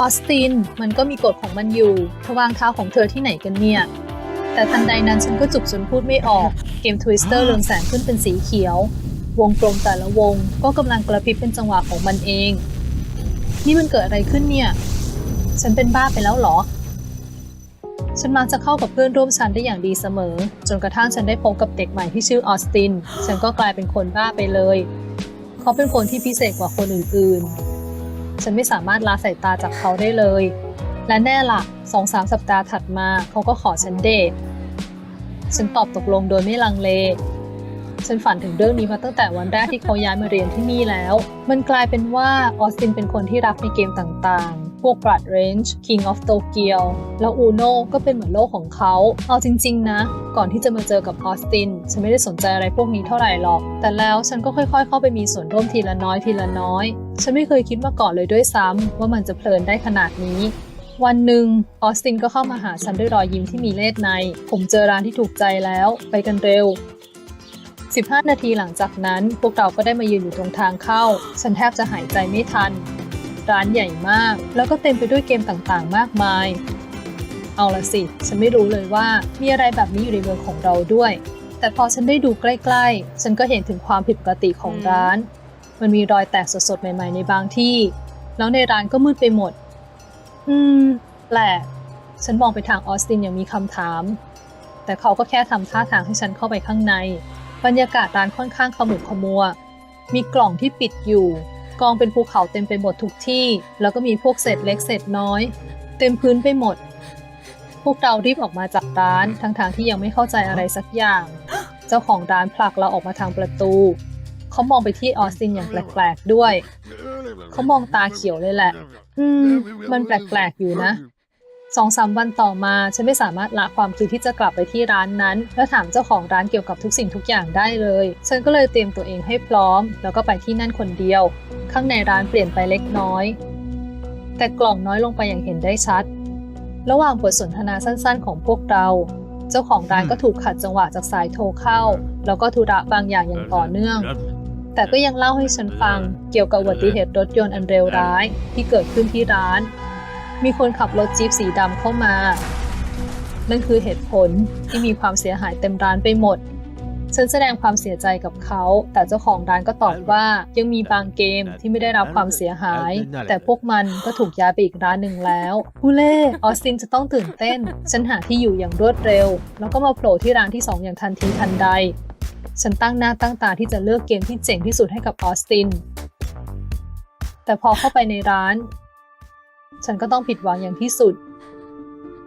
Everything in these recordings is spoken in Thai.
ออสติน มันก็มีกฎของมันอยู่เธอวางเท้าของเธอที่ไหนกันเนี่ย แต่ทันใดนั้นฉันก็จุกจนพูดไม่ออก เกมทวิสเตอร์เรืองแสงขึ้นเป็นสีเขียว วงกลมแต่ละวงก็กำลังกระพริบเป็นจังหวะของมันเอง นี่มันเกิดอะไรขึ้นเนี่ย ฉันเป็นบ้าไปแล้วเหรอ ฉันมักจะเข้ากับเพื่อนร่วมชั้นได้อย่างดีเสมอ จนกระทั่งฉันได้พบกับเด็กใหม่ที่ชื่อออสติน ฉันก็กลายเป็นคนบ้าไปเลย เขาเป็นคนที่พิเศษกว่าคนอื่นๆ ฉันไม่สามารถละสายตาจากเขาได้เลย และแน่ละสองสามสัปดาห์ถัดมาเขาก็ขอฉันเดท ฉันตอบตกลงโดยไม่ลังเล ฉันฝันถึงเรื่องนี้มาตั้งแต่วันแรกที่เขาย้ายมาเรียนที่นี่แล้ว มันกลายเป็นว่าออสตินเป็นคนที่รักในเกมต่างๆ พวก Blood Range King of Tokyo แล้ว Uno ก็เป็นเหมือนโลกของเขา เอาจริง ๆ นะ ก่อนที่จะมาเจอกับออสติน ฉันไม่ได้สนใจอะไรพวกนี้เท่าไหร่หรอก แต่แล้วฉันก็ค่อยๆ เข้าไปมีส่วนร่วมทีละน้อยทีละน้อย ฉันไม่เคยคิดมาก่อนเลยด้วยซ้ำว่ามันจะเพลินได้ขนาดนี้วันหนึ่งออสตินก็เข้ามาหาฉันด้วยรอยยิ้มที่มีเล่ห์ใน ผมเจอร้านที่ถูกใจแล้ว ไปกันเร็ว 15 นาทีหลังจากนั้น พวกเราก็ได้มายืนอยู่ตรงทางเข้า ฉันแทบจะหายใจไม่ทัน ร้านใหญ่มาก แล้วก็เต็มไปด้วยเกมต่างๆ มากมาย เอาละสิ ฉันไม่รู้เลยว่ามีอะไรแบบนี้อยู่ในเมืองของเราด้วย แต่พอฉันได้ดูใกล้ ๆ ฉันก็เห็นถึงความผิดปกติของร้าน มันมีรอยแตกสดๆ ใหม่ ๆ ในบางที่ แล้วในร้านก็มืดไปหมด อืม แปลก ฉันมองไปทางออสตินอย่างมีคำถาม แต่เขาก็แค่ทำท่าทางให้ฉันเข้าไปข้างใน บรรยากาศร้านค่อนข้างขมุกขมัว มีกล่องที่ปิดอยู่ กองเป็นภูเขาเต็มไปหมดทุกที่ แล้วก็มีพวกเศษเล็กเศษน้อย เต็มพื้นไปหมด พวกเรารีบออกมาจากร้านทั้งๆทที่ยังไม่เข้าใจอะไรสักอย่าง เจ้าของร้านผลักเราออกมาทางประตู เขามองไปที่ออสตินอย่างแปลกๆด้วย เขามองตาเขียวเลยแหละ อืม มันแปลกๆอยู่นะ สองสามวันต่อมา ฉันไม่สามารถละความคิดที่จะกลับไปที่ร้านนั้น และถามเจ้าของร้านเกี่ยวกับทุกสิ่งทุกอย่างได้เลย ฉันก็เลยเตรียมตัวเองให้พร้อม แล้วก็ไปที่นั่นคนเดียว ข้างในร้านเปลี่ยนไปเล็กน้อย แต่กล่องน้อยลงไปอย่างเห็นได้ชัด ระหว่างบทสนทนาสั้นๆ ของพวกเรา เจ้าของร้านก็ถูกขัดจังหวะจากสายโทรเข้า แล้วก็ธุระบางอย่างอย่างต่อเนื่องแต่ก็ยังเล่าให้ฉันฟังเกี่ยวกับอุบัติเหตุรถยนต์อันเลวร้ายที่เกิดขึ้นที่ร้าน มีคนขับรถจี๊ปสีดำเข้ามา นั่นคือเหตุผลที่มีความเสียหายเต็มร้านไปหมด ฉันแสดงความเสียใจกับเขา แต่เจ้าของร้านก็ตอบว่ายังมีบางเกมที่ไม่ได้รับความเสียหาย แต่พวกมันก็ถูกย้ายไปอีกร้านหนึ่งแล้วฮูเล่ออสตินจะต้องตื่นเต้น ฉันหาที่อยู่อย่างรวดเร็ว แล้วก็มาโผล่ที่ร้านที่สองอย่างทันทีทันใด ฉันตั้งหน้าตั้งตาที่จะเลือกเกมที่เจ๋งที่สุดให้กับออสตินแต่พอเข้าไปในร้าน ฉันก็ต้องผิดหวังอย่างที่สุด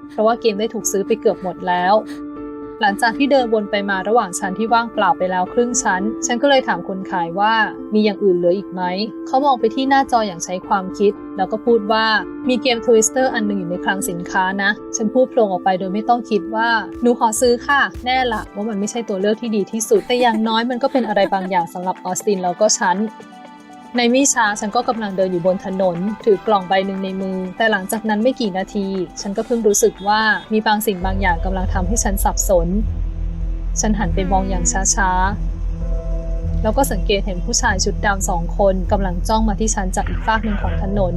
เพราะว่าเกมได้ถูกซื้อไปเกือบหมดแล้ว หลังจากที่เดินวนไปมาระหว่างชั้นที่ว่างเปล่าไปแล้วครึ่งชั้น ฉันก็เลยถามคนขายว่ามีอย่างอื่นเหลืออีกไหม เขามองไปที่หน้าจออย่างใช้ความคิด แล้วก็พูดว่ามีเกมทวิสเตอร์อันหนึ่งอยู่ในคลังสินค้านะ ฉันพูดโผล่งออกไปโดยไม่ต้องคิดว่าหนูขอซื้อค่ะ แน่ละว่ามันไม่ใช่ตัวเลือกที่ดีที่สุด แต่อย่างน้อยมันก็เป็นอะไรบางอย่างสำหรับออสตินแล้วก็ฉัน ในไม่ช้าฉันก็กำลังเดินอยู่บนถนน ถือกล่องใบหนึ่งในมือ แต่หลังจากนั้นไม่กี่นาที ฉันก็เพิ่งรู้สึกว่ามีบางสิ่งบางอย่างกำลังทำให้ฉันสับสน ฉันหันไปมองอย่างช้าๆ แล้วก็สังเกตเห็นผู้ชายชุดดำสองคนกำลังจ้องมาที่ฉันจากอีกฝากหนึ่งของถนน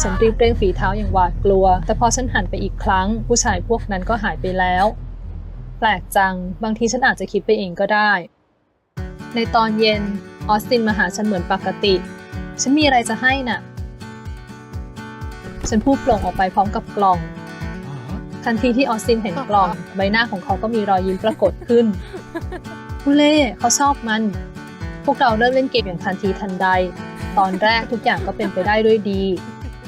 ฉันรีบเร่งฝีเท้าอย่างหวาดกลัว แต่พอฉันหันไปอีกครั้ง ผู้ชายพวกนั้นก็หายไปแล้ว แปลกจัง บางทีฉันอาจจะคิดไปเองก็ได้ ในตอนเย็น ออสตินมาหาฉันเหมือนปกติ ฉันมีอะไรจะให้น่ะ ฉันพูดโปร่งออกไปพร้อมกับกล่อง ทันทีที่ออสตินเห็นกล่อง ใบหน้าของเขาก็มีรอยยิ้มปรากฏขึ้นผู้เล่เขาชอบมัน พวกเราเริ่มเล่นเกมอย่างทันทีทันใด ตอนแรกทุกอย่างก็เป็นไปได้ด้วยดี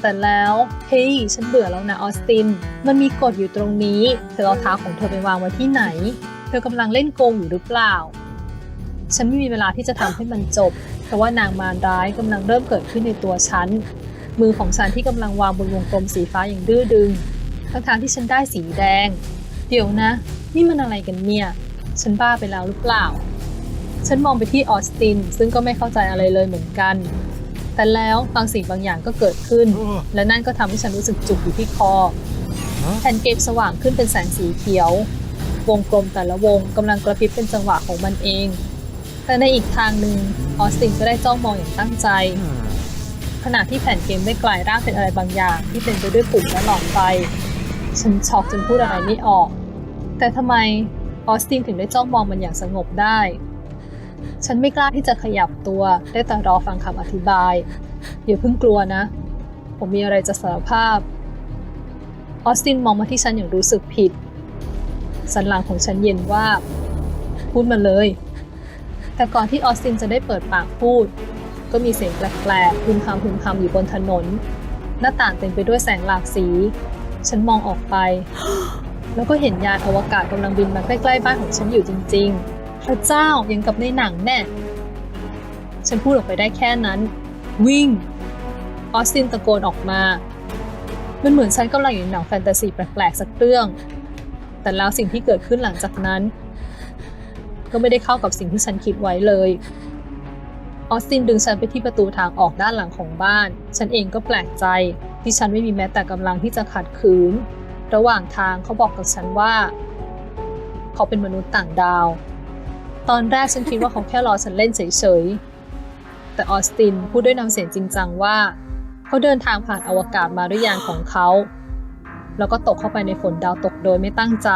แต่แล้วเฮ้ยฉันเบื่อแล้วนะออสติน มันมีกฎอยู่ตรงนี้ เธอเอาเท้าของเธอไปวางไว้ที่ไหน เธอกำลังเล่นโกงอยู่หรือเปล่า ฉันไม่มีเวลาที่จะทำให้มันจบ เพราะว่านางมารร้ายกำลังเริ่มเกิดขึ้นในตัวฉัน มือของฉันที่กำลังวางบนวงกลมสีฟ้าอย่างดื้อดึงทั้งทางๆที่ฉันได้สีแดง เดี๋ยวนะ นี่มันอะไรกันเนี่ย ฉันบ้าไปแล้วหรือเปล่า ฉันมองไปที่ออสติน ซึ่งก็ไม่เข้าใจอะไรเลยเหมือนกัน แต่แล้วบางสิ่งบางอย่างก็เกิดขึ้น และนั่นก็ทำให้ฉันรู้สึกจุกอยู่ที่คอ แผ่นเกมสว่างขึ้นเป็นแสงสีเขียว วงกลมแต่ละวงกำลังกระพริบเป็นจังหวะของมันเอง แต่ในอีกทางหนึ่งออสตินก็ได้จ้องมองอย่างตั้งใจ ขณะที่แผ่นเกมได้กลายร่างเป็นอะไรบางอย่าง ที่เป็นไปด้วยปุ่มและหลอดไฟฉันช็อกจนพูดอะไรไม่ออก แต่ทำไมออสตินถึงได้จ้องมองมันอย่างสงบได้ ฉันไม่กล้าที่จะขยับตัว ได้แต่รอฟังคำอธิบายอย่าเพิ่งกลัวนะ ผมมีอะไรจะสารภาพ ออสตินมองมาที่ฉันอย่างรู้สึกผิด สันหลังของฉันเย็นว่า พูดมาเลย แต่ก่อนที่ออสตินจะได้เปิดปากพูด ก็มีเสียงแปลกๆพึมพำพึมพำอยู่บนถนน หน้าต่างเต็มไปด้วยแสงหลากสี ฉันมองออกไป แล้วก็เห็นยานอวกาศกำลังบินมาใกล้ๆบ้านของฉันอยู่จริงๆ พระเจ้ายังกับในหนังแน่ ฉันพูดออกไปได้แค่นั้น วิ่ง ออสตินตะโกนออกมา มันเหมือนฉันกำลังอยู่ในหนังแฟนตาซีแปลกๆสักเรื่อง แต่แล้วสิ่งที่เกิดขึ้นหลังจากนั้น ก็ไม่ได้เข้ากับสิ่งที่ฉันคิดไว้เลยออสตินดึงฉันไปที่ประตูทางออกด้านหลังของบ้าน ฉันเองก็แปลกใจ ที่ฉันไม่มีแม้แต่กำลังที่จะขัดขืน ระหว่างทางเขาบอกกับฉันว่า เขาเป็นมนุษย์ต่างดาว ตอนแรกฉันคิดว่าเขาแค่รอฉันเล่นเฉยๆ แต่ออสตินพูดด้วยน้ำเสียงจริงจังว่า เขาเดินทางผ่านอวกาศมาด้วยยานของเขา แล้วก็ตกเข้าไปในฝนดาวตกโดยไม่ตั้งใจ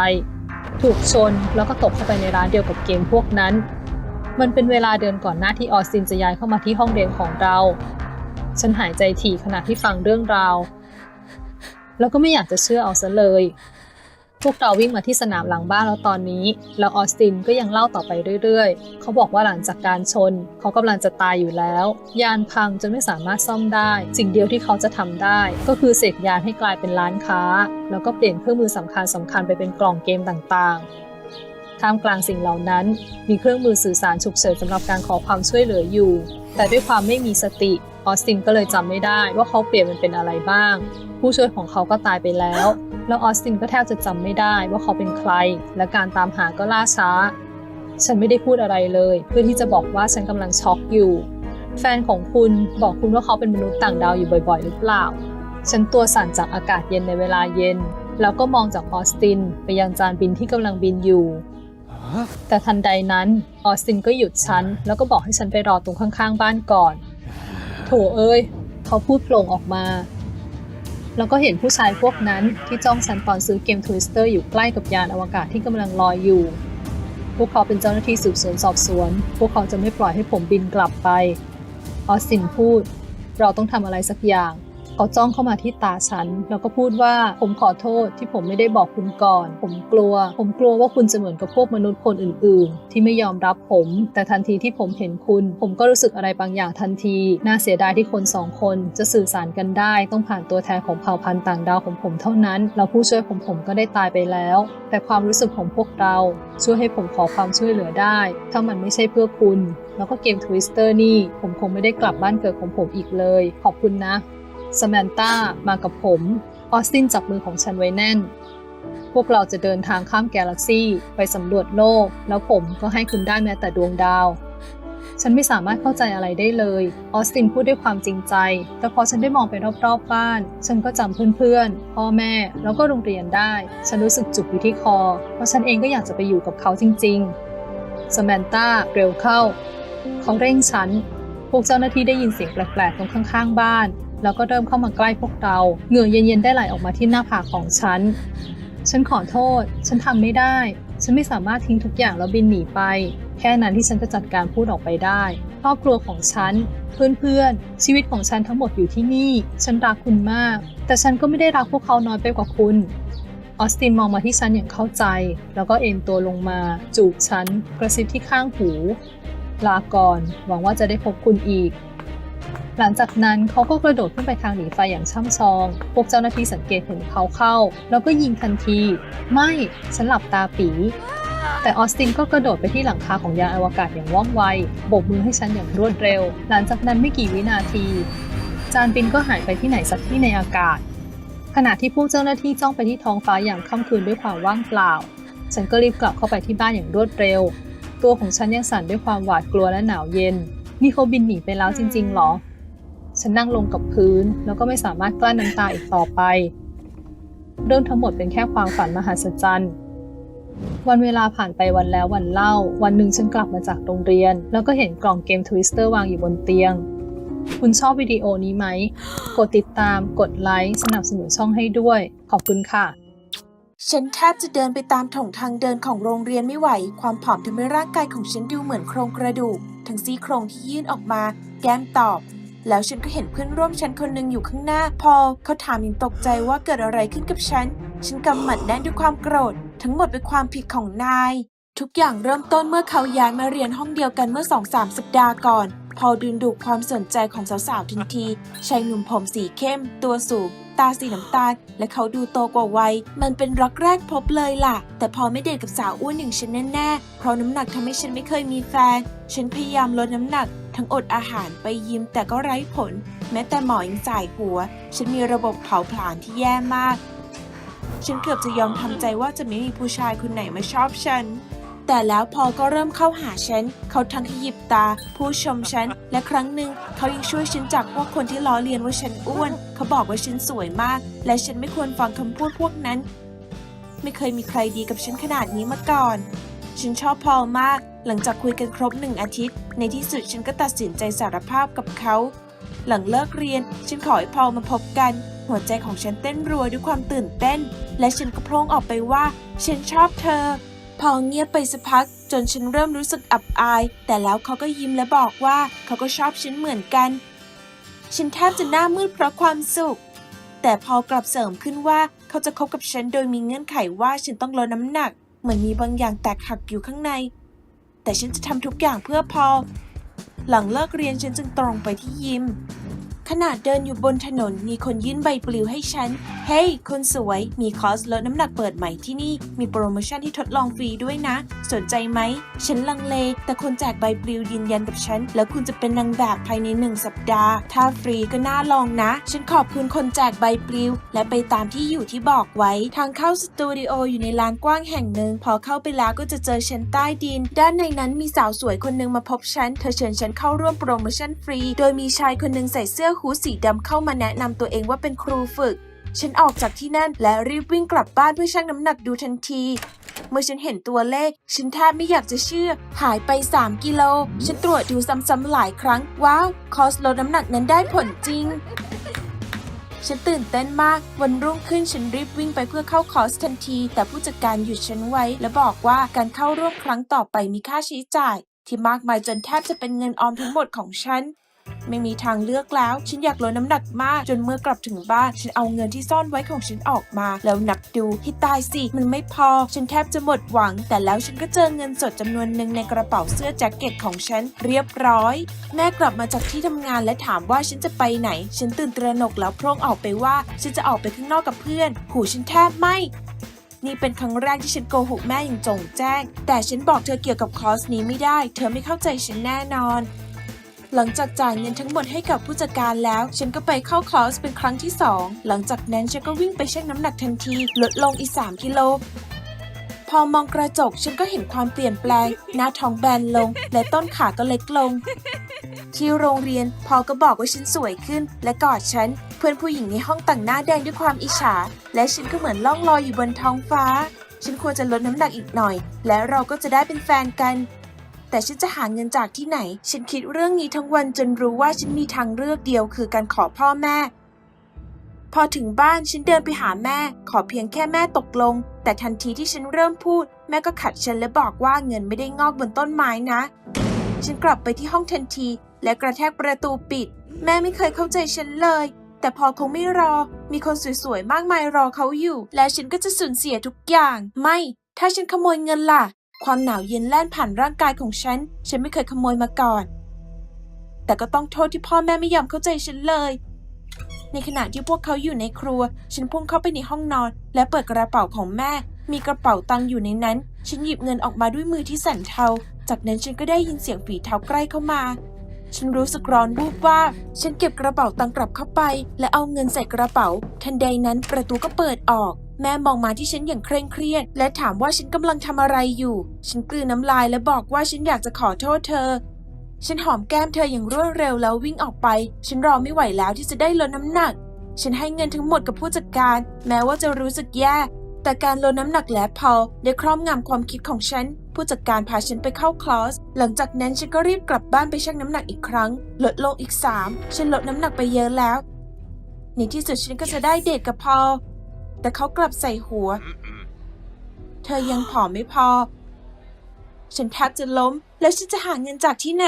ถูกชนแล้วก็ตกเข้าไปในร้านเดียวกับเกมพวกนั้น มันเป็นเวลาเดินก่อนหน้าที่ออสซินจะย้ายเข้ามาที่ห้องเรียนของเรา ฉันหายใจถี่ขณะที่ฟังเรื่องราว แล้วก็ไม่อยากจะเชื่อเอาซะเลย พวกเราวิ่งมาที่สนามหลังบ้านแล้วตอนนี้ แล้วออสตินก็ยังเล่าต่อไปเรื่อยๆ เขาบอกว่าหลังจากการชน เขากำลังจะตายอยู่แล้ว ยานพังจนไม่สามารถซ่อมได้ สิ่งเดียวที่เขาจะทำได้ ก็คือเสกยานให้กลายเป็นร้านค้า แล้วก็เปลี่ยนเครื่องมือสำคัญสำคัญๆไปเป็นกล่องเกมต่างๆ ท่ามกลางสิ่งเหล่านั้น มีเครื่องมือสื่อสารฉุกเฉินสำหรับการขอความช่วยเหลืออยู่ แต่ด้วยความไม่มีสติออสตินก็เลยจำไม่ได้ว่าเขาเปลี่ยนมันเป็นอะไรบ้าง ผู้ช่วยของเขาก็ตายไปแล้ว แล้วออสตินก็แทบจะจำไม่ได้ว่าเขาเป็นใคร และการตามหาก็ล่าช้า ฉันไม่ได้พูดอะไรเลย เพื่อที่จะบอกว่าฉันกำลังช็อกอยู่ แฟนของคุณบอกคุณว่าเขาเป็นมนุษย์ต่างดาวอยู่บ่อย ๆ หรือเปล่า ฉันตัวสั่นจากอากาศเย็นในเวลาเย็น แล้วก็มองจากออสตินไปยังจานบินที่กำลังบินอยู่ แต่ทันใดนั้นออสตินก็หยุดฉัน แล้วก็บอกให้ฉันไปรอตรงข้างๆ บ้านก่อน โถเอ้ย เขาพูดโปร่งออกมา แล้วก็เห็นผู้ชายพวกนั้นที่จ้องฉันตอนซื้อเกมทวิสเตอร์อยู่ใกล้กับยานอวกาศที่กำลังลอยอยู่ พวกเขาเป็นเจ้าหน้าที่สืบสวนสอบสวน พวกเขาจะไม่ปล่อยให้ผมบินกลับไป ออสตินพูด เราต้องทำอะไรสักอย่าง เขาจ้องเข้ามาที่ตาฉัน แล้วก็พูดว่าผมขอโทษที่ผมไม่ได้บอกคุณก่อน ผมกลัว ผมกลัวว่าคุณจะเหมือนกับพวกมนุษย์คนอื่น ๆ ที่ไม่ยอมรับผม แต่ทันทีที่ผมเห็นคุณ ผมก็รู้สึกอะไรบางอย่างทันที น่าเสียดายที่คนสองคนจะสื่อสารกันได้ ต้องผ่านตัวแทนของเผ่าพันธุ์ต่างดาวของผมเท่านั้น แล้วผู้ช่วยของผมก็ได้ตายไปแล้ว แต่ความรู้สึกของพวกเรา ช่วยให้ผมขอความช่วยเหลือได้ ถ้ามันไม่ใช่เพื่อคุณ แล้วก็เกมทวิสเตอร์นี่ ผมคงไม่ได้กลับบ้านเกิดของผมอีกเลย ขอบคุณนะ สแมนตามากับผม ออสตินจับมือของฉันไว้แน่น พวกเราจะเดินทางข้ามกาแล็กซี่ ไปสำรวจโลก แล้วผมก็ให้คุณได้แม้แต่ดวงดาว ฉันไม่สามารถเข้าใจอะไรได้เลย ออสตินพูดด้วยความจริงใจ แต่พอฉันได้มองไปรอบๆบ้าน ฉันก็จำเพื่อนๆ พ่อแม่ แล้วก็โรงเรียนได้ ฉันรู้สึกจุกอยู่ที่คอ เพราะฉันเองก็อยากจะไปอยู่กับเขาจริงๆสแมนตาเร็วเข้า เขาเร่งฉัน พวกเจ้าหน้าที่ได้ยินเสียงแปลกๆตรงข้างๆบ้าน แล้วก็เริ่มเข้ามาใกล้พวกเราเหงื่อเย็นๆได้ไหลออกมาที่หน้าผากของฉัน ฉันขอโทษ ฉันทำไม่ได้ ฉันไม่สามารถทิ้งทุกอย่างแล้วบินหนีไป แค่นั้นที่ฉันจะจัดการพูดออกไปได้ครอบครัวของฉันเพื่อนๆ ชีวิตของฉันทั้งหมดอยู่ที่นี่ ฉันรักคุณมาก แต่ฉันก็ไม่ได้รักพวกเขาน้อยไปกว่าคุณ ออสตินมองมาที่ฉันอย่างเข้าใจ แล้วก็เอ็นตัวลงมา จูบฉัน กระซิบที่ข้างหู ลาก่อน หวังว่าจะได้พบคุณอีก หลังจากนั้นเขาก็กระโดดขึ้นไปทางหนีไฟอย่างช่ำชอง พวกเจ้าหน้าที่สังเกตเห็นเขาเข้า แล้วก็ยิงทันที ไม่ฉันหลับตาปีแต่ออสตินก็กระโดดไปที่หลังคาของยานอวกาศอย่างว่องไวโบกมือให้ฉันอย่างรวดเร็ว หลังจากนั้นไม่กี่วินาที จานบินก็หายไปที่ไหนสักที่ในอากาศ ขณะที่พวกเจ้าหน้าที่จ้องไปที่ท้องฟ้าอย่างค่ำคืนด้วยความว่างเปล่า ฉันก็รีบกลับเข้าไปที่บ้านอย่างรวดเร็ว ตัวของฉันยังสั่นด้วยความหวาดกลัวและหนาวเย็นนี่เขาบินหนีไปแล้วจริงๆหรอ ฉันนั่งลงกับพื้น แล้วก็ไม่สามารถกลั้นน้ำตาอีกต่อไป เรื่องทั้งหมดเป็นแค่ความฝันมหัศจรรย์วันเวลาผ่านไปวันแล้ววันเล่า วันหนึ่งฉันกลับมาจากโรงเรียน แล้วก็เห็นกล่องเกมทวิสเตอร์วางอยู่บนเตียง คุณชอบวิดีโอนี้ไหม กดติดตาม กดไลค์ สนับสนุนช่องให้ด้วย ขอบคุณค่ะ ฉันแทบจะเดินไปตามถงทางเดินของโรงเรียนไม่ไหว ความผอมทำให้ร่างกายของฉันดูเหมือนโครงกระดูก ทั้งซี่โครงที่ยื่นออกมา แก้มตอบ แล้วฉันก็เห็นเพื่อนร่วมชั้นคนหนึ่งอยู่ข้างหน้า พอเขาถามอย่างตกใจว่าเกิดอะไรขึ้นกับฉัน ฉันกำหมัดแน่นด้วยความโกรธ ทั้งหมดเป็นความผิดของนาย ทุกอย่างเริ่มต้นเมื่อเขาย้ายมาเรียนห้องเดียวกันเมื่อสองสามสัปดาห์ก่อน พอดึงดูดความสนใจของสาวๆทันทีชายหนุ่มผมสีเข้ม ตัวสูงตาสีน้ำตาล และเขาดูโตกว่าวัย มันเป็นรักแรกพบเลยล่ะ แต่พอไม่เดทกับสาวอ้วนอย่างฉันแน่ๆ เพราะน้ำหนักทำให้ฉันไม่เคยมีแฟน ฉันพยายามลดน้ำหนัก ทั้งอดอาหารไปยิมแต่ก็ไร้ผล แม้แต่หมอยังจ่ายหัว ฉันมีระบบเผาผลาญที่แย่มาก ฉันเกือบจะยอมทำใจว่าจะไม่มีผู้ชายคนไหนมาชอบฉัน แต่แล้วพอก็เริ่มเข้าหาฉัน เขาทั้งขยิบตา ผู้ชมฉัน และครั้งหนึ่งเขายังช่วยฉันจากพวกคนที่ล้อเลียนว่าฉันอ้วน เขาบอกว่าฉันสวยมาก และฉันไม่ควรฟังคำพูดพวกนั้น ไม่เคยมีใครดีกับฉันขนาดนี้มาก่อน ฉันชอบพอลมาก หลังจากคุยกันครบหนึ่งอาทิตย์ ในที่สุดฉันก็ตัดสินใจสารภาพกับเขา หลังเลิกเรียน ฉันขอให้พอลมาพบกัน หัวใจของฉันเต้นรัวด้วยความตื่นเต้น และฉันก็โพล่งออกไปว่า ฉันชอบเธอ พอเงียบไปสักพัก จนฉันเริ่มรู้สึกอับอาย แต่แล้วเขาก็ยิ้มและบอกว่าเขาก็ชอบฉันเหมือนกัน ฉันแทบจะหน้ามืดเพราะความสุข แต่พอกลับเสริมขึ้นว่าเขาจะคบกับฉันโดยมีเงื่อนไขว่าฉันต้องลดน้ำหนัก เหมือนมีบางอย่างแตกหักอยู่ข้างใน แต่ฉันจะทำทุกอย่างเพื่อพอลหลังเลิกเรียนฉันจึงตรงไปที่ยิม ขณะเดินอยู่บนถนนมีคนยื่นใบปลิวให้ฉัน เฮ้ยคนสวย มีคอร์สลดน้ำหนักเปิดใหม่ที่นี่ มีโปรโมชั่นที่ทดลองฟรีด้วยนะ สนใจไหม ฉันลังเล แต่คนแจกใบปลิวยืนยันกับฉัน แล้วคุณจะเป็นนางแบบภายในหนึ่งสัปดาห์ ถ้าฟรีก็น่าลองนะ ฉันขอบคุณคนแจกใบปลิว และไปตามที่อยู่ที่บอกไว้ ทางเข้าสตูดิโออยู่ในลานกว้างแห่งหนึ่ง พอเข้าไปแล้วก็จะเจอชั้นใต้ดิน ด้านในนั้นมีสาวสวยคนหนึ่งมาพบฉัน เธอเชิญฉันเข้าร่วมโปรโมชั่นฟรี โดยมีชายคนหนึ่งใส่เสื้อฮูดสีดำเข้ามาแนะนำตัวเองว่าเป็นครูฝึก ฉันออกจากที่นั่นและรีบวิ่งกลับบ้านเพื่อชั่งน้ำหนักดูทันที เมื่อฉันเห็นตัวเลข ฉันแทบไม่อยากจะเชื่อ หายไป 3 กิโล ฉันตรวจดูซ้ำๆหลายครั้ง ว้าว คอสลดน้ำหนักนั้นได้ผลจริงฉันตื่นเต้นมาก วันรุ่งขึ้นฉันรีบวิ่งไปเพื่อเข้าคอร์สทันที แต่ผู้จัดการหยุดฉันไว้ และบอกว่าการเข้าร่วมครั้งต่อไปมีค่าใช้จ่าย ที่มากมายจนแทบจะเป็นเงินออมทั้งหมดของฉัน ไม่มีทางเลือกแล้ว ฉันอยากลดน้ำหนักมาก จนเมื่อกลับถึงบ้าน ฉันเอาเงินที่ซ่อนไว้ของฉันออกมา แล้วนับดูที่ตายสิ มันไม่พอ ฉันแทบจะหมดหวัง แต่แล้วฉันก็เจอเงินสดจำนวนหนึ่งในกระเป๋าเสื้อแจ็คเก็ตของฉันเรียบร้อย แม่กลับมาจากที่ทำงานและถามว่าฉันจะไปไหน ฉันตื่นตระหนกแล้วพร่งออกไปว่า ฉันจะออกไปข้างนอกกับเพื่อน หูฉันแทบไหมนี่เป็นครั้งแรกที่ฉันโกหกแม่อย่างจงแจ้ง แต่ฉันบอกเธอเกี่ยวกับคอร์สนี้ไม่ได้ เธอไม่เข้าใจฉันแน่นอน หลังจากจ่ายเงินทั้งหมดให้กับผู้จัดการแล้ว ฉันก็ไปเข้าคอสเป็นครั้งที่ 2 หลังจากนั้นฉันก็วิ่งไปชั่งน้ำหนักทันที ลดลงอีก 3 กิโลพอมองกระจกฉันก็เห็นความเปลี่ยนแปลง หน้าท้องแบนลง และต้นขาก็เล็กลง ที่โรงเรียนพอก็บอกว่าฉันสวยขึ้น และกอดฉัน เพื่อนผู้หญิงในห้องแต่งหน้าแดงด้วยความอิจฉา และฉันก็เหมือนล่องลอยอยู่บนท้องฟ้า ฉันควรจะลดน้ำหนักอีกหน่อย และเราก็จะได้เป็นแฟนกัน แต่ฉันจะหาเงินจากที่ไหน ฉันคิดเรื่องนี้ทั้งวันจนรู้ว่าฉันมีทางเลือกเดียวคือการขอพ่อแม่ พอถึงบ้านฉันเดินไปหาแม่ ขอเพียงแค่แม่ตกลง แต่ทันทีที่ฉันเริ่มพูด แม่ก็ขัดฉันและบอกว่าเงินไม่ได้งอกบนต้นไม้นะ ฉันกลับไปที่ห้องทันที และกระแทกประตูปิด แม่ไม่เคยเข้าใจฉันเลยแต่พอคงไม่รอ มีคนสวยๆ มากมายรอเขาอยู่ แล้วฉันก็จะสูญเสียทุกอย่าง ไม่ ถ้าฉันขโมยเงินล่ะ ความหนาวเย็นแล่นผ่านร่างกายของฉัน ฉันไม่เคยขโมยมาก่อน แต่ก็ต้องโทษที่พ่อแม่ไม่ยอมเข้าใจฉันเลย ในขณะที่พวกเขาอยู่ในครัว ฉันพุ่งเข้าไปในห้องนอน และเปิดกระเป๋าของแม่ มีกระเป๋าตังค์อยู่ในนั้น ฉันหยิบเงินออกมาด้วยมือที่สั่นเทา จากนั้นฉันก็ได้ยินเสียงฝีเท้าใกล้เข้ามา ฉันรู้สึกร้อนวูบว่า ฉันเก็บกระเป๋าตังค์กลับเข้าไป และเอาเงินใส่กระเป๋า ทันใดนั้นประตูก็เปิดออก แม่มองมาที่ฉันอย่างเคร่งเครียด และถามว่าฉันกำลังทำอะไรอยู่ ฉันกลืนน้ำลายและบอกว่าฉันอยากจะขอโทษเธอ ฉันหอมแก้มเธออย่างรวดเร็วแล้ววิ่งออกไป ฉันรอไม่ไหวแล้วที่จะได้ลดน้ำหนัก ฉันให้เงินทั้งหมดกับผู้จัดการ แม้ว่าจะรู้สึกแย่ แต่การลดน้ำหนักและพอได้ครอบงำความคิดของฉัน ผู้จัดการพาฉันไปเข้าคลอส หลังจากนั้นฉันก็รีบกลับบ้านไปชั่งน้ำหนักอีกครั้ง ลดลงอีกสามฉันลดน้ำหนักไปเยอะแล้วในที่สุดฉันก็จะได้เดทกับพอ แต่เขากลับใส่หัว เธอยังผอมไม่พอ ฉันแทบจะล้ม แล้วฉันจะหาเงินจากที่ไหน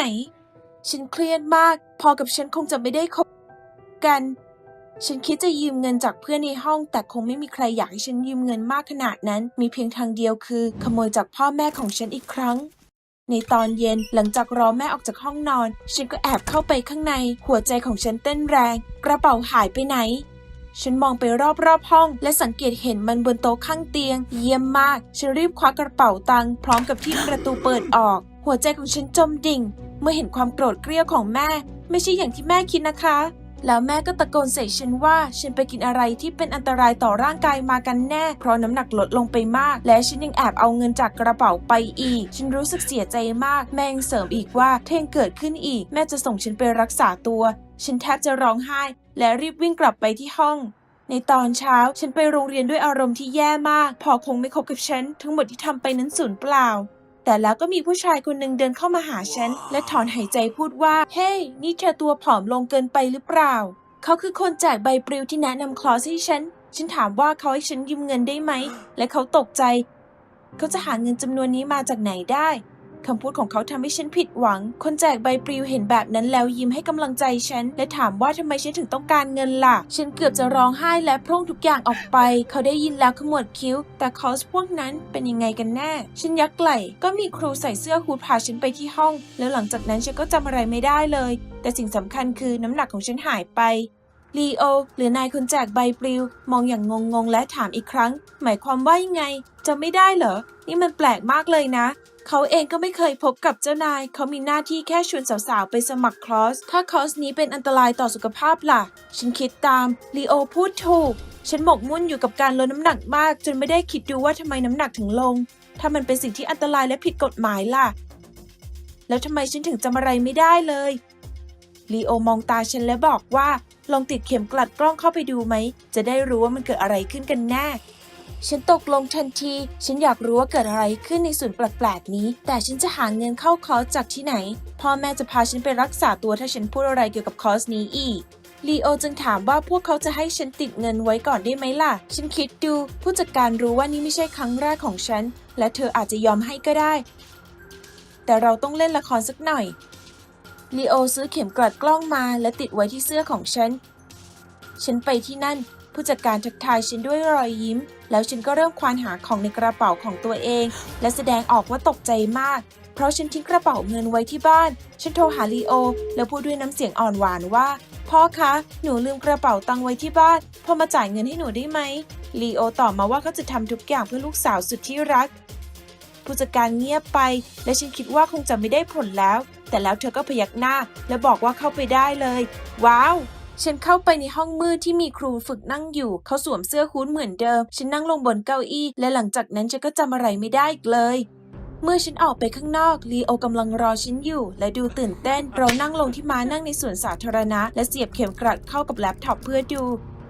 ฉันเครียดมาก พอกับฉันคงจะไม่ได้คบกัน ฉันคิดจะยืมเงินจากเพื่อนในห้อง แต่คงไม่มีใครอยากให้ฉันยืมเงินมากขนาดนั้น มีเพียงทางเดียวคือ ขโมยจากพ่อแม่ของฉันอีกครั้งในตอนเย็นหลังจากรอแม่ออกจากห้องนอน ฉันก็แอบเข้าไปข้างใน หัวใจของฉันเต้นแรง กระเป๋าหายไปไหน ฉันมองไปรอบๆห้อง และสังเกตเห็นมันบนโต๊ะข้างเตียง เยี่ยมมาก ฉันรีบคว้ากระเป๋าตังค์พร้อมกับที่ประตูเปิดออก หัวใจของฉันจมดิ่ง เมื่อเห็นความโกรธเกรี้ยวของแม่ ไม่ใช่อย่างที่แม่คิดนะคะ แล้วแม่ก็ตะโกนใส่ฉันว่าฉันไปกินอะไรที่เป็นอันตรายต่อร่างกายมากันแน่ เพราะน้ำหนักลดลงไปมาก และฉันยังแอบเอาเงินจากกระเป๋าไปอีก ฉันรู้สึกเสียใจมาก แม่ยังเสริมอีกว่าถ้ายังเกิดขึ้นอีก แม่จะส่งฉันไปรักษาตัว ฉันแทบจะร้องไห้ และรีบวิ่งกลับไปที่ห้องในตอนเช้าฉันไปโรงเรียนด้วยอารมณ์ที่แย่มาก พอคงไม่คบกับฉัน ทั้งหมดที่ทำไปนั้นสูญเปล่า แต่แล้วก็มีผู้ชายคนหนึ่งเดินเข้ามาหาฉัน และถอนหายใจพูดว่า เฮ้ hey, นี่เธอตัวผอมลงเกินไปหรือเปล่า เขาคือคนแจกใบปลิวที่แนะนำคลอสให้ฉัน ฉันถามว่าเขาให้ฉันยืมเงินได้ไหม และเขาตกใจ เขาจะหาเงินจำนวนนี้มาจากไหนได้ คำพูดของเขาทำให้ฉันผิดหวัง คนแจกใบปลิวเห็นแบบนั้นแล้วยิ้มให้กำลังใจฉัน และถามว่าทำไมฉันถึงต้องการเงินล่ะ ฉันเกือบจะร้องไห้และพร่งทุกอย่างออกไป เขาได้ยินแล้วขมวดคิ้ว แต่คอสพวกนั้นเป็นยังไงกันแน่ ฉันยักไหล่ก็มีครูใส่เสื้อฮูดพาฉันไปที่ห้อง แล้วหลังจากนั้นฉันก็จำอะไรไม่ได้เลย แต่สิ่งสำคัญคือน้ำหนักของฉันหายไปลีโอหรือนายคนแจกใบปลิว มองอย่างงงๆ และถามอีกครั้ง หมายความว่ายังไงจะไม่ได้เหรอ นี่มันแปลกมากเลยนะ เขาเองก็ไม่เคยพบกับเจ้านาย เขามีหน้าที่แค่ชวนสาวๆ ไปสมัครคลอสถ้าคลอสนี้เป็นอันตรายต่อสุขภาพล่ะ ฉันคิดตาม ลีโอพูดถูก ฉันหมกมุ่นอยู่กับการลดน้ำหนักมาก จนไม่ได้คิดดูว่าทำไมน้ำหนักถึงลง ถ้ามันเป็นสิ่งที่อันตรายและผิดกฎหมายล่ะ แล้วทำไมฉันถึงจำอะไรไม่ได้เลย ลีโอมองตาฉันและบอกว่า ลองติดเข็มกลัดกล้องเข้าไปดูไหม จะได้รู้ว่ามันเกิดอะไรขึ้นกันแน่ ฉันตกลงทันที ฉันอยากรู้ว่าเกิดอะไรขึ้นในศูนย์แปลกๆนี้ แต่ฉันจะหาเงินเข้าคอร์สจากที่ไหน พ่อแม่จะพาฉันไปรักษาตัวถ้าฉันพูดอะไรเกี่ยวกับคอร์สนี้อีก ลีโอจึงถามว่าพวกเขาจะให้ฉันติดเงินไว้ก่อนได้ไหมล่ะ ฉันคิดดู ผู้จัดการรู้ว่านี่ไม่ใช่ครั้งแรกของฉัน และเธออาจจะยอมให้ก็ได้ แต่เราต้องเล่นละครสักหน่อย ลีโอซื้อเข็มกลัดกล้องมาและติดไว้ที่เสื้อของฉัน ฉันไปที่นั่น ผู้จัดการทักทายฉันด้วยรอยยิ้ม แล้วฉันก็เริ่มควานหาของในกระเป๋าของตัวเอง และแสดงออกว่าตกใจมาก เพราะฉันทิ้งกระเป๋าเงินไว้ที่บ้าน ฉันโทรหาลีโอ แล้วพูดด้วยน้ำเสียงอ่อนหวานว่า พ่อคะ หนูลืมกระเป๋าตังไว้ที่บ้านพ่อมาจ่ายเงินให้หนูได้ไหมลีโอตอบมาว่าเขาจะทำทุกอย่างเพื่อลูกสาวสุดที่รักผู้จัดการเงียบไป และฉันคิดว่าคงจะไม่ได้ผลแล้ว แต่แล้วเธอก็พยักหน้า และบอกว่าเข้าไปได้เลย ว้าว ฉันเข้าไปในห้องมืดที่มีครูฝึกนั่งอยู่ เขาสวมเสื้อฮู้ดเหมือนเดิม ฉันนั่งลงบนเก้าอี้ และหลังจากนั้นฉันก็จำอะไรไม่ได้อีกเลย เมื่อฉันออกไปข้างนอกลีโอกำลังรอฉันอยู่ และดูตื่นเต้น เรานั่งลงที่ม้านั่งในสวนสาธารณะ และเสียบเข็มกลัดเข้ากับแล็ปท็อปเพื่อดู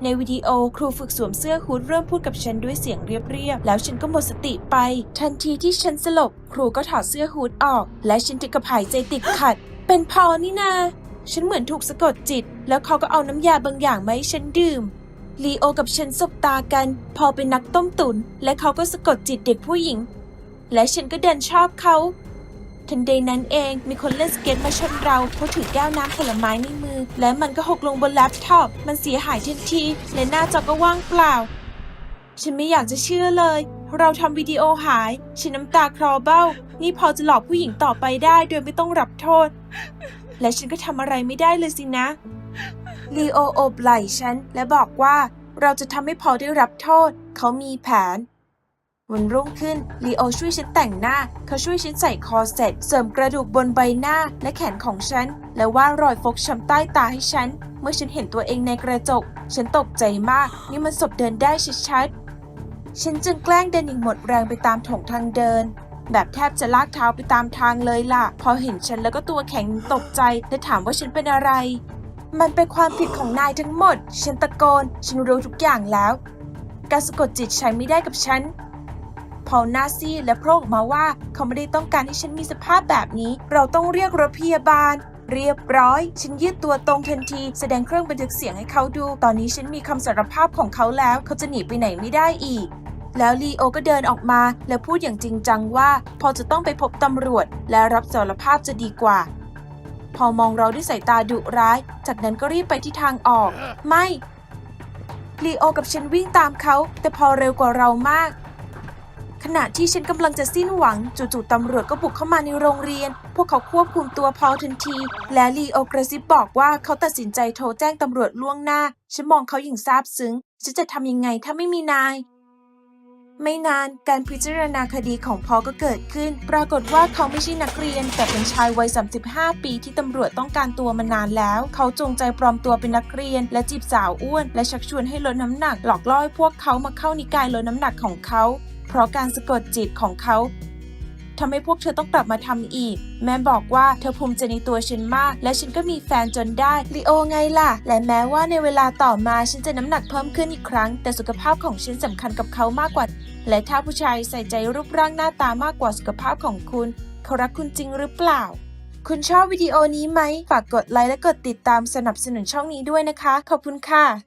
ในวิดีโอครูฝึกสวมเสื้อฮูดเริ่มพูดกับฉันด้วยเสียงเรียบๆ แล้วฉันก็หมดสติไป ทันทีที่ฉันสลบ ครูก็ถอดเสื้อฮูดออก และฉันถึงกับหายใจติดขัด เป็นพอนี่นา ฉันเหมือนถูกสะกดจิต แล้วเขาก็เอาน้ำยาบางอย่างมาให้ฉันดื่ม ลีโอกับฉันสบตากัน พอเป็นนักต้มตุน และเขาก็สะกดจิตเด็กผู้หญิง และฉันก็เดินชอบเขา ทันใดนั้นเองมีคนเล่นสเก็ตมาชนเราเพราะถือแก้วน้ำผลไม้ในมือ และมันก็หกลงบนแล็ปท็อป มันเสียหายทันที และหน้าจอก็ว่างเปล่า ฉันไม่อยากจะเชื่อเลย เราทำวิดีโอหาย ฉันน้ำตาคลอเบ้า นี่พอจะหลอกผู้หญิงต่อไปได้โดยไม่ต้องรับโทษ และฉันก็ทำอะไรไม่ได้เลยสินะลีโอโอบไหล่ฉันและบอกว่าเราจะทำให้พอได้รับโทษ เขามีแผน วันรุ่งขึ้นลีโอช่วยฉันแต่งหน้า เขาช่วยฉันใส่คอร์เซ็ตเสริมกระดูกบนใบหน้าและแขนของฉัน และวาดรอยฟกช้ำใต้ตาให้ฉัน เมื่อฉันเห็นตัวเองในกระจก ฉันตกใจมาก นี่มันศพเดินได้ชัดๆฉันจึงแกล้งเดินอย่างหมดแรงไปตามถงทางเดิน แบบแทบจะลากเท้าไปตามทางเลยล่ะ พอเห็นฉันแล้วก็ตัวแข็งตกใจและถามว่าฉันเป็นอะไร มันเป็นความผิดของนายทั้งหมด ฉันตะโกน ฉันรู้ทุกอย่างแล้ว การสะกดจิตใช้ไม่ได้กับฉันพอลนาซีดและโพรออกมาว่าเขาไม่ได้ต้องการให้ฉันมีสภาพแบบนี้ เราต้องเรียกรถพยาบาล เรียบร้อย ฉันยืดตัวตรงทันที แสดงเครื่องบันทึกเสียงให้เขาดู ตอนนี้ฉันมีคำสารภาพของเขาแล้ว เขาจะหนีไปไหนไม่ได้อีก แล้วลีโอก็เดินออกมา และพูดอย่างจริงจังว่าพอจะต้องไปพบตำรวจ และรับสารภาพจะดีกว่า พอมองเราด้วยสายตาดุร้าย จากนั้นก็รีบไปที่ทางออก ไม่ลีโอกับฉันวิ่งตามเขา แต่พอเร็วกว่าเรามาก ขณะที่ฉันกำลังจะสิ้นหวัง จู่ๆตำรวจก็บุกเข้ามาในโรงเรียน พวกเขาควบคุมตัวพอลทันที และลีโอกระซิบบอกว่าเขาตัดสินใจโทรแจ้งตำรวจล่วงหน้า ฉันมองเขาอย่างซาบซึ้ง ฉันจะทำยังไงถ้าไม่มีนาย ไม่นานการพิจารณาคดีของพอก็เกิดขึ้น ปรากฏว่าเขาไม่ใช่นักเรียน แต่เป็นชายวัย 35 ปีที่ตำรวจต้องการตัวมานานแล้ว เขาจงใจปลอมตัวเป็นนักเรียน และจีบสาวอ้วน และชักชวนให้ลดน้ำหนัก หลอกล่อให้พวกเขามาเข้านิกายลดน้ำหนักของเขา เพราะการสะกดจิตของเขา ทำให้พวกเธอต้องกลับมาทำอีก แม่บอกว่าเธอภูมิใจในตัวฉันมาก และฉันก็มีแฟนจนได้ลีโอไงล่ะ และแม้ว่าในเวลาต่อมาฉันจะน้ำหนักเพิ่มขึ้นอีกครั้ง แต่สุขภาพของฉันสำคัญกับเขามากกว่า และถ้าผู้ชายใส่ใจรูปร่างหน้าตามากกว่าสุขภาพของคุณ เขารักคุณจริงหรือเปล่าคุณชอบวิดีโอนี้ไหม ฝากกดไลค์และกดติดตามสนับสนุนช่องนี้ด้วยนะคะ ขอบคุณค่ะ